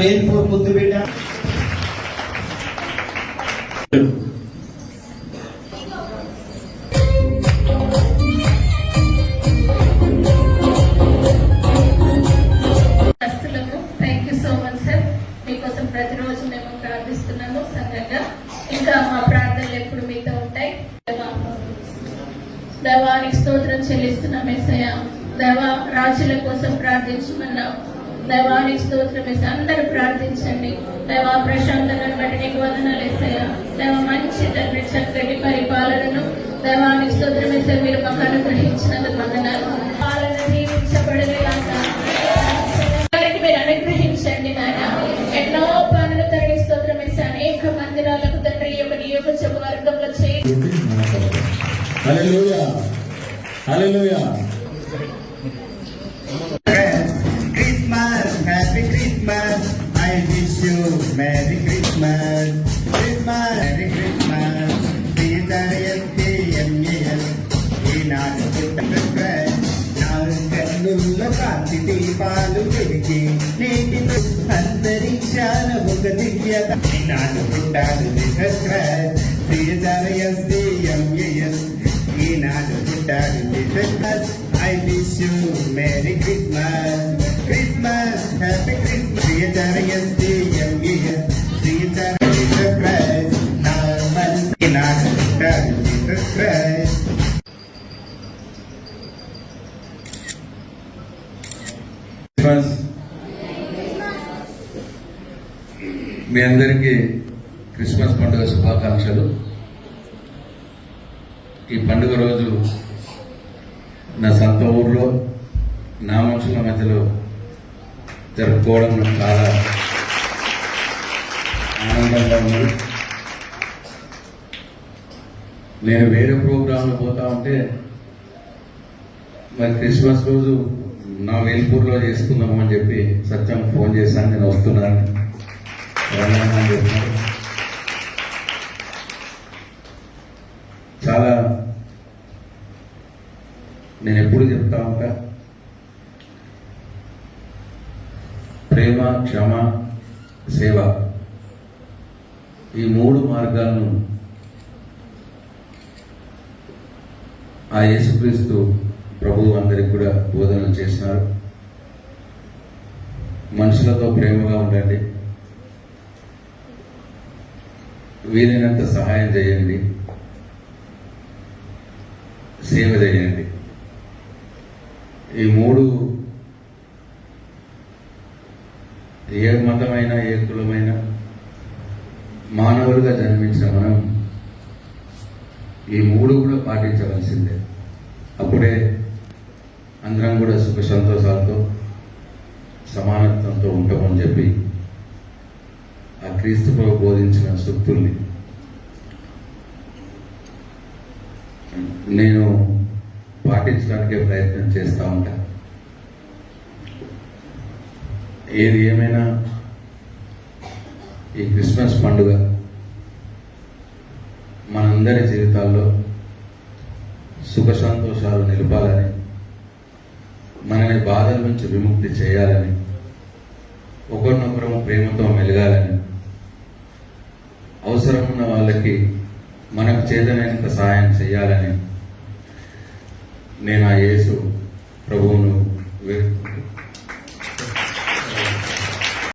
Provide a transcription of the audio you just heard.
వేల్పూర్ ముద్దు so much sir మీకోసం ప్రతిరోజు మేము ప్రార్థిస్తున్నాము సంఘంగా. ఇంకా మా ప్రార్థనలు ఎప్పుడు మీతో ఉంటాయి? దైవానికి స్తోత్రం చెల్లిస్తున్నాం ఎస్ఐయ దైవ రాజుల కోసం ప్రార్థించమన్నాం. దైవానికి స్తోత్రం వేసి అందరూ ప్రార్థించండి. దైవ ప్రశాంతతను బట్టి నీకు వందనాలు వేసాయా దైవ మంచి తండ్రి చక్కటి పరిపాలనను దైవానికి స్తోత్రం వేసే మీరు మాకు అనుగ్రహించినందుకు వందనాలు. పాలన దీవించబడలే వారికి మీరు అనుగ్రహించండి నాయన. ఎన్నో పనులు తరలి స్తోత్రం వేసి అనేక మందిరాలకు తండ్రి ఈ యొక్క నియోజక వర్గంలో చేయి Merry Christmas, Christmas, Merry Christmas. Pintarayal, PMAL, Pinaad, Pintarayal. Nangkandullo, Kati, Tipalu, Virgi. I wish you Merry Christmas, Christmas, Happy Christmas. Pintarayal, Pintarayal. Christmas. మీ అందరికీ క్రిస్మస్ పండుగ శుభాకాంక్షలు. ఈ పండుగ రోజు నా సొంత ఊర్లో నా మనుషుల మధ్యలో జరుపుకోవడం నాకు చాలా ఆనందంగా ఉంది. నేను వేరే ప్రోగ్రాంలో పోతా ఉంటే మరి క్రిస్మస్ రోజు నా వేల్పూర్లో చేసుకుందాం అని చెప్పి సత్యం ఫోన్ చేశాను నేను వస్తున్నాను. అని చెప్పాను చాలా నేను ఎప్పుడు చెప్తా ఉంటా? ప్రేమ క్షమ సేవ ఈ మూడు మార్గాలను ఆ యేసుక్రీస్తు ప్రభువు అందరికి కూడా బోధనలు చేసినారు మనుషులతో ప్రేమగా ఉండండి. వీలైనంత సహాయం చేయండి. సేవ చేయండి. ఈ మూడు ఏ మతమైన ఏ కులమైన మానవులుగా జన్మించిన మనం ఈ మూడు కూడా పాటించవలసిందే. అప్పుడే అందరం కూడా సుఖ సంతోషాలతో సమానత్వంతో ఉంటామని చెప్పి ఆ క్రీస్తు ప్రభు బోధించిన సూక్తుల్ని నేను పాటించడానికే ప్రయత్నం చేస్తూ ఉంటా. ఏది ఏమైనా ఈ క్రిస్మస్ పండుగ మనందరి జీవితాల్లో సుఖ సంతోషాలు నిలపాలని మనల్ని బాధల నుంచి విముక్తి చేయాలని ఒకరినొకరు ప్రేమతో మెలగాలని అవసరం ఉన్న వాళ్ళకి మనకు చేతనైనంత సహాయం చేయాలని నేను ఆ యేసు ప్రభువును